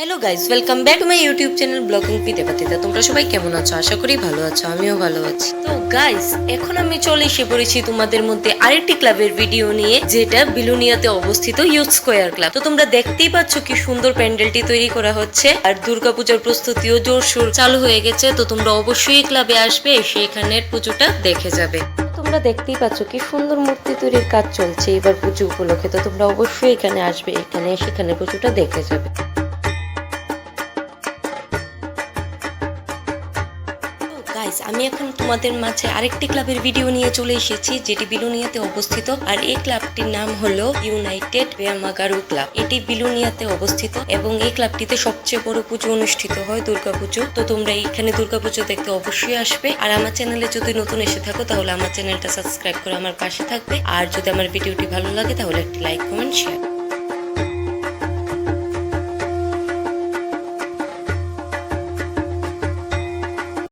Hello guys welcome back to my YouTube channel blogging পিতে পাতিতে তোমরা সবাই কেমন আছো? আশা করি ভালো আছো, আমিও ভালো আছি। তো গাইস এখন আমি চলে এসে পড়েছি তোমাদের মধ্যে আরেকটি ক্লাবের ভিডিও নিয়ে, যেটা বিলুনিয়াতে অবস্থিত ইউথ স্কোয়ার ক্লাব তো তোমরা দেখতেই পাচ্ছ কি সুন্দর প্যান্ডেলটি তৈরি করা হচ্ছে, আর দুর্গাপূজার প্রস্তুতিও জোরসোর চালু হয়ে গেছে। তো তোমরা অবশ্যই ক্লাবে আসবে, এসে এখানের পুজোটা দেখে যাবে। তোমরা দেখতেই পাচ্ছ কি সুন্দর মূর্তি তৈরির কাজ চলছে, এবার পুজো উপলক্ষে। তো তোমরা অবশ্যই এখানে আসবে, এখানে সেখানে পুজোটা দেখে যাবে। গাইস আমি এখন তোমাদের মাঝে আরেকটি ক্লাবের ভিডিও নিয়ে চলে এসেছি, যেটি বিলুনিয়াতে অবস্থিত। আর এই ক্লাবটির নাম হলো ইউনাইটেড বেয়ামাগারু ক্লাব এটি বিলুনিয়াতে অবস্থিত এবং এই ক্লাবটিতে সবচেয়ে বড় পুজো অনুষ্ঠিত হয় দুর্গাপুজো। তো তোমরা এখানে দুর্গাপুজো দেখতে অবশ্যই আসবে। আর আমার চ্যানেলে যদি নতুন এসে থাকো, তাহলে আমার চ্যানেলটা সাবস্ক্রাইব করে আমার পাশে থাকবে। আর যদি আমার ভিডিওটি ভালো লাগে, তাহলে একটি লাইক কমেন্ট শেয়ার